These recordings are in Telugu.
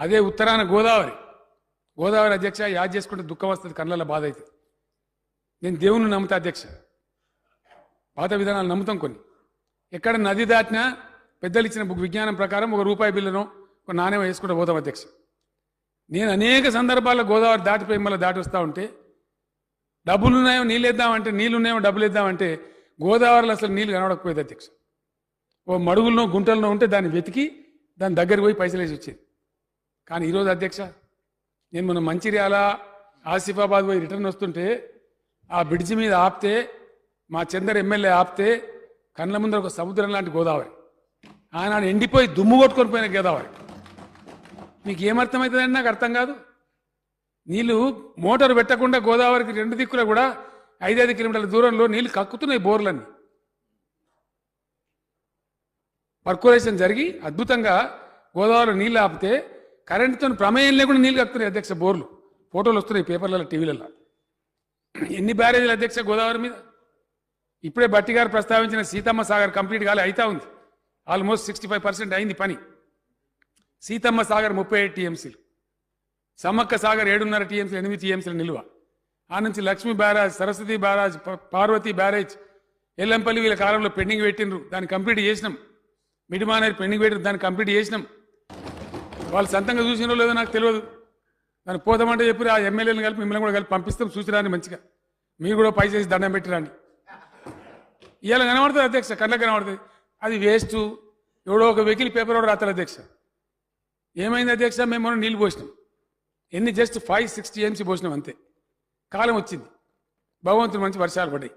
అదే ఉత్తరాన గోదావరి. గోదావరి అధ్యక్ష యాద్ చేసుకుంటే దుఃఖం వస్తుంది కళ్ళలో బాధ అయితే నేను దేవుని నమ్ముతా అధ్యక్ష. పాత విధానాలు నమ్ముతాం కొన్ని. ఎక్కడ నది దాటినా పెద్దలు ఇచ్చిన బుక్ విజ్ఞానం ప్రకారం ఒక రూపాయి బిల్లును ఒక నాణ్యం వేసుకుంటూ పోతాం అధ్యక్ష. నేను అనేక సందర్భాల్లో గోదావరి దాటిపోయి మళ్ళీ దాటి వస్తూ ఉంటే డబ్బులున్నాయో నీళ్ళు ఇద్దామంటే నీళ్ళు ఉన్నాయో డబ్బులు ఇద్దామంటే గోదావరిలో అసలు నీళ్ళు కనబడకపోయేది అధ్యక్ష. ఓ మడుగుల్లో గుంటల్లో ఉంటే దాన్ని వెతికి దాని దగ్గరికి పోయి పైసలు వేసి వచ్చేది. కానీ ఈరోజు అధ్యక్ష నేను మన మంచిర్యాల ఆసిఫాబాద్ పోయి రిటర్న్ వస్తుంటే ఆ బ్రిడ్జి మీద ఆపితే మా చందర్ ఎమ్మెల్యే ఆపితే కళ్ళ ముందర ఒక సముద్రం లాంటి గోదావరి. ఆనాడు ఎండిపోయి దుమ్ము కొట్టుకొని పోయిన గోదావరి. మీకు ఏమర్థమవుతుందండి నాకు అర్థం కాదు. నీళ్ళు మోటార్ పెట్టకుండా గోదావరికి రెండు దిక్కుల కూడా ఐదైదు కిలోమీటర్ల దూరంలో నీళ్ళు కక్కుతున్నాయి బోర్లన్నీ. పర్కులేషన్ జరిగి అద్భుతంగా గోదావరిలో నీళ్ళు ఆపితే కరెంటుతో ప్రమేయం లేకుండా నీళ్ళు కక్కుతున్నాయి అధ్యక్ష బోర్లు. ఫోటోలు వస్తున్నాయి పేపర్లలో టీవీలలో. ఎన్ని బ్యారేజీలు అధ్యక్ష గోదావరి మీద? ఇప్పుడే భట్టి గారు ప్రస్తావించిన సీతమ్మ సాగర్ కంప్లీట్ కాలే అయితా ఉంది. ఆల్మోస్ట్ సిక్స్టీ ఫైవ్ పర్సెంట్ అయింది పని. సీతమ్మ సాగర్ ముప్పై ఏడు టీఎంసీలు. సమ్మక్క సాగర్ ఏడున్నర టీఎంసీలు ఎనిమిది టీఎంసీలు నిల్వ. ఆ నుంచి లక్ష్మీ బ్యారేజ్ సరస్వతి బ్యారేజ్ ప- పార్వతి బ్యారేజ్ ఎల్లంపల్లి వీళ్ళ కాలంలో పెండింగ్ పెట్టిండ్రు. దాన్ని కంప్లీట్ చేసినాం. మిడిమానేరు పెండింగ్ పెట్టిన దాన్ని కంప్లీట్ చేసినాం. వాళ్ళు సొంతంగా చూసినో లేదో నాకు తెలియదు. దాన్ని పోదామంటే చెప్పి ఆ ఎమ్మెల్యేలను కలిపి మిమ్మల్ని కూడా కలిపి పంపిస్తాం చూసిరాని మంచిగా. మీరు కూడా పై చేసి దండం పెట్టిరండి. ఇవాళ కనబడుతుంది అధ్యక్ష కళ్ళకి కనబడుతుంది అది వేస్ట్. ఎవడో ఒక వెకిల్ పేపర్ కూడా రాస్తారు అధ్యక్ష. ఏమైంది అధ్యక్ష? మేము నీళ్ళు పోసినాం. ఎన్ని జస్ట్ ఫైవ్ సిక్స్టీ ఎంసీ పోసినాం అంతే. కాలం వచ్చింది. భగవంతుడు మంచి వర్షాలు పడ్డాయి.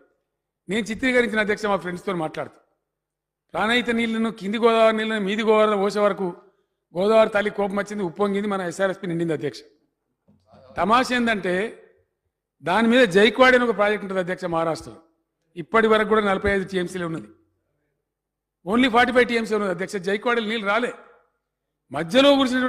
నేను చిత్రీకరించిన అధ్యక్ష మా ఫ్రెండ్స్తో మాట్లాడుతూ. రానైతే నీళ్ళను కింది గోదావరి నీళ్ళను మీది గోదావరి పోసే వరకు గోదావరి తల్లి కోపం వచ్చింది ఉప్పొంగింది మన ఎస్ఆర్ఎస్పి నిండింది అధ్యక్ష. తమాష ఏంటంటే దాని మీద జైక్వాడ్ అని ఒక ప్రాజెక్ట్ ఉంటుంది అధ్యక్ష మహారాష్ట్రలో. ఇప్పటి వరకు కూడా నలభై ఐదు టీఎంసీలు ఉన్నది. ఓన్లీ ఫార్టీ ఫైవ్ టీఎంసీ ఉన్నది అధ్యక్ష. జైక్వాడలు నీళ్ళు రాలే. మధ్యలో కురిసిన